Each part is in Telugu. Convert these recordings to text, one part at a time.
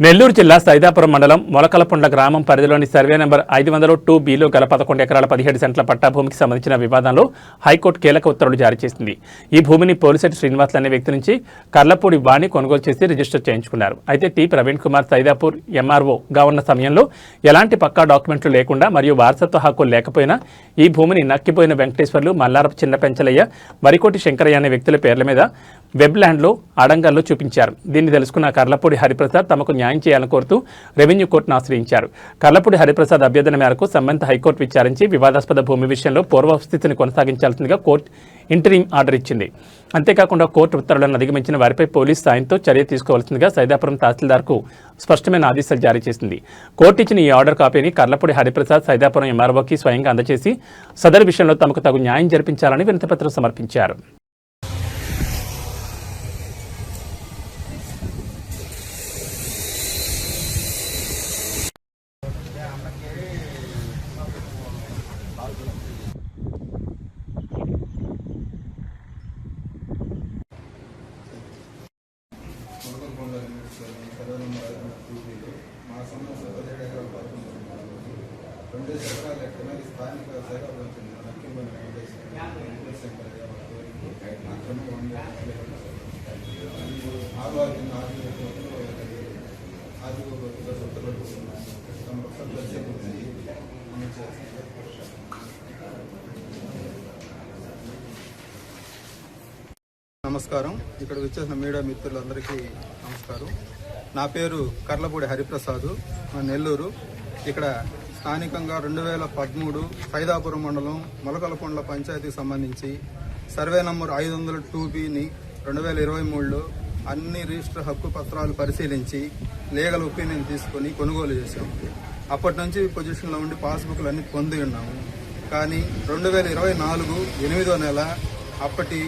నెల్లూరు జిల్లా సైదాపురం మండలం మొలకలపుండ్ల గ్రామం పరిధిలోని సర్వే నెంబర్ ఐదు వందల టూ బిలో గల పదకొండు ఎకరాల పదిహేడు సెంట్ల పట్టా భూమికి సంబంధించిన వివాదంలో హైకోర్టు కీలక ఉత్తర్వులు జారీ చేసింది. ఈ భూమిని పోలిసెట్టి శ్రీనివాసులు అనే వ్యక్తి నుంచి కర్లపూడి వాణి కొనుగోలు చేసి రిజిస్టర్ చేయించుకున్నారు. అయితే టి ప్రవీణ్ కుమార్ సైదాపూర్ ఎంఆర్ఓగా ఉన్న సమయంలో ఎలాంటి పక్కా డాక్యుమెంట్లు లేకుండా మరియు వారసత్వ హక్కులు లేకపోయినా ఈ భూమిని నక్కిపోయిన వెంకటేశ్వర్లు మల్లారపు చిన్న పెంచలయ్య వరికోటి శంకరయ్య అనే వ్యక్తుల పేర్ల మీద వెబ్ ల్యాండ్లో అడంగల్లో చూపించారు. దీన్ని తెలుసుకున్న కర్లపూడి హరిప్రసాద్ తమకు న్యాయం చేయాలని కోరుతూ రెవెన్యూ కోర్టును ఆశ్రయించారు. కర్లపూడి హరిప్రసాద్ అభ్యర్థన మేరకు సంబంధిత హైకోర్టు విచారించి వివాదాస్పద భూమి విషయంలో పూర్వస్థితిని కొనసాగించాల్సిందిగా కోర్టు ఇంటరీం ఆర్డర్ ఇచ్చింది. అంతేకాకుండా కోర్టు ఉత్తర్వులను అధిగమించిన వారిపై పోలీసు సాయంతో చర్య తీసుకోవాల్సిందిగా సైదాపురం తహసీల్దార్కు స్పష్టమైన ఆదేశాలు జారీ చేసింది. కోర్టు ఇచ్చిన ఈ ఆర్డర్ కాపీని కర్లపూడి హరిప్రసాద్ సైదాపురం ఎంఆర్ఓకి స్వయంగా అందజేసి సదరు విషయంలో తమకు తగు న్యాయం జరిపించాలని వినతిపత్రం సమర్పించారు. స్థానిక ఆరు ఆరు ఆరు నమస్కారం. ఇక్కడ వచ్చేసిన మీడియా మిత్రులందరికీ నమస్కారం. నా పేరు కర్లపూడి హరిప్రసాద్ నెల్లూరు. ఇక్కడ స్థానికంగా రెండు వేల పదమూడు సైదాపురం మండలం మొలకలకొండల పంచాయతీకి సంబంధించి సర్వే నంబర్ ఐదు వందల టూ బిని రెండు వేల ఇరవై మూడులో అన్ని రిజిస్టర్ హక్కు పత్రాలు పరిశీలించి లీగల్ ఒపీనియన్ తీసుకొని కొనుగోలు చేశాము అప్పటి నుంచి పొజిషన్లో ఉండి పాస్బుక్లు అన్ని పొంది ఉన్నాము. కానీ రెండు వేల ఇరవై నాలుగు ఎనిమిదో నెల అప్పటి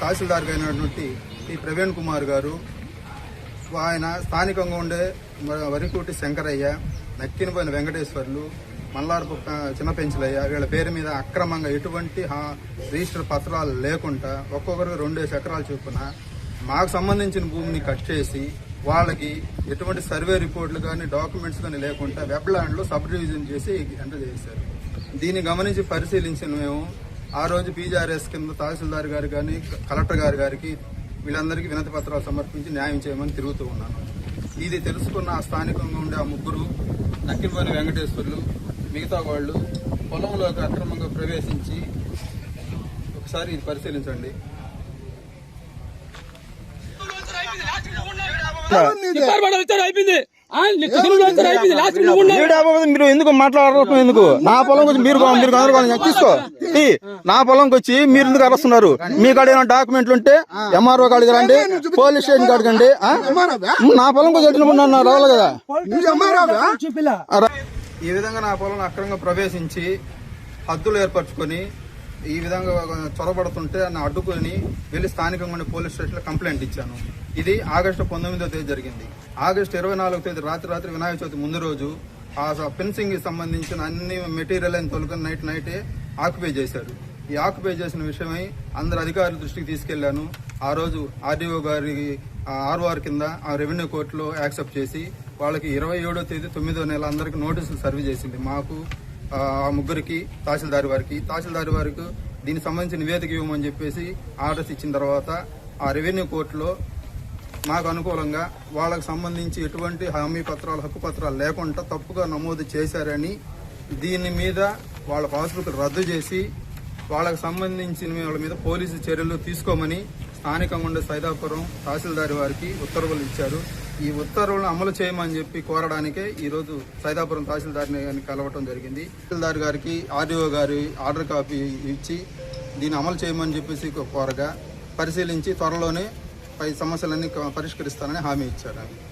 తహసీల్దార్గా అయినటువంటి ఈ ప్రవీణ్ కుమార్ గారు ఆయన స్థానికంగా ఉండే వరికూటి వరికోటి శంకరయ్య నక్కినపోయిన వెంకటేశ్వర్లు మల్లారపు ప- చిన్న పెంచులయ్య వీళ్ళ పేరు మీద అక్రమంగా ఎటువంటి రిజిస్టర్ పత్రాలు లేకుండా ఒక్కొక్కరికి రెండేసి ఎకరాలు చొప్పున మాకు సంబంధించిన భూమిని కట్ చేసి వాళ్ళకి ఎటువంటి సర్వే రిపోర్ట్లు కానీ డాక్యుమెంట్స్ కానీ లేకుండా వెబ్ ల్యాండ్లో సబ్ డివిజన్ చేసి ఎంటర్ చేశారు. దీన్ని గమనించి పరిశీలించిన మేము ఆ రోజు పీజీఆర్ఎస్ కింద తహసీల్దార్ గారు కానీ కలెక్టర్ గారు గారికి వీళ్ళందరికీ వినతి పత్రాలు సమర్పించి న్యాయం చేయమని తిరుగుతూ ఉన్నాను ఇది తెలుసుకున్న ఆ స్థానికంగా ఉండే ఆ ముగ్గురు నక్కిపోయిన వెంకటేశ్వర్లు మిగతా వాళ్ళు పొలంలోకి అక్రమంగా ప్రవేశించి ఒకసారి ఇది పరిశీలించండి మీరు ఎందుకు మాట్లాడారు ఎందుకు నా పొలం గురించి మీరు మీరు గందరగోళం తీసుకో ఈ, నా పొలంకి వచ్చి మీరు ఎందుకు అరుస్తున్నారు? మీ కాడ ఏమైనా డాక్యుమెంట్లు ఉంటే ఎంఆర్ఓ కాడికి రండి పోలీస్ స్టేషన్ కాడికి రండి? నా పొలంకి వచ్చి ఎట్లా రావాలి కదా? ఈ విధంగా నా పొలం అక్రమంగా ప్రవేశించి హద్దులు ఏర్పరచుకొని ఈ విధంగా చొరబడుతుంటే నన్ను అడ్డుకొని వెళ్ళి స్థానికంగా ఉండే పోలీస్ స్టేషన్లో కంప్లైంట్ ఇచ్చాను. ఇది ఆగస్టు పంతొమ్మిదో తేదీ జరిగింది. ఆగస్టు ఇరవై నాలుగో తేదీ రాత్రి రాత్రి వినాయక చవితి ముందు రోజు ఆ ఫెన్సింగ్కి సంబంధించిన అన్ని మెటీరియల్ అని తొలకొని నైట్ నైటే ఆక్యుపై చేశారు. ఈ ఆక్యుపై చేసిన విషయమై అందరు అధికారుల దృష్టికి తీసుకెళ్ళాను. ఆ రోజు ఆర్డీఓ గారి ఆర్ఓఆర్ కింద ఆ రెవెన్యూ కోర్టులో యాక్సెప్ట్ చేసి వాళ్ళకి ఇరవై ఏడో తేదీ తొమ్మిదో నెల అందరికి నోటీసులు సర్వ్ చేసింది. మాకు ఆ ముగ్గురికి తహసీల్దార్ వారికి. తహసీల్దార్ వారికి దీనికి సంబంధించిన నివేదిక ఇవ్వమని చెప్పేసి ఆర్డర్స్ ఇచ్చిన తర్వాత ఆ రెవెన్యూ కోర్టులో మాకు అనుకూలంగా వాళ్ళకు సంబంధించి ఎటువంటి హామీ పత్రాలు హక్కు పత్రాలు లేకుండా తప్పుగా నమోదు చేశారని దీని మీద వాళ్ళ పాస్బుక్ రద్దు చేసి వాళ్ళకు సంబంధించిన వాళ్ళ మీద పోలీసు చర్యలు తీసుకోమని స్థానికంగా ఉండే సైదాపురం తహసీల్దార్ వారికి ఉత్తర్వులు ఇచ్చారు. ఈ ఉత్తర్వులను అమలు చేయమని చెప్పి కోరడానికే ఈ రోజు సైదాపురం తహసీల్దార్ని గారిని కలవటం జరిగింది. తహసీల్దార్ గారికి ఆర్డీఓ గారి ఆర్డర్ కాపీ ఇచ్చి దీన్ని అమలు చేయమని చెప్పేసి కోరగా పరిశీలించి త్వరలోనే పై సమస్యలన్నీ పరిష్కరిస్తానని హామీ ఇచ్చారు.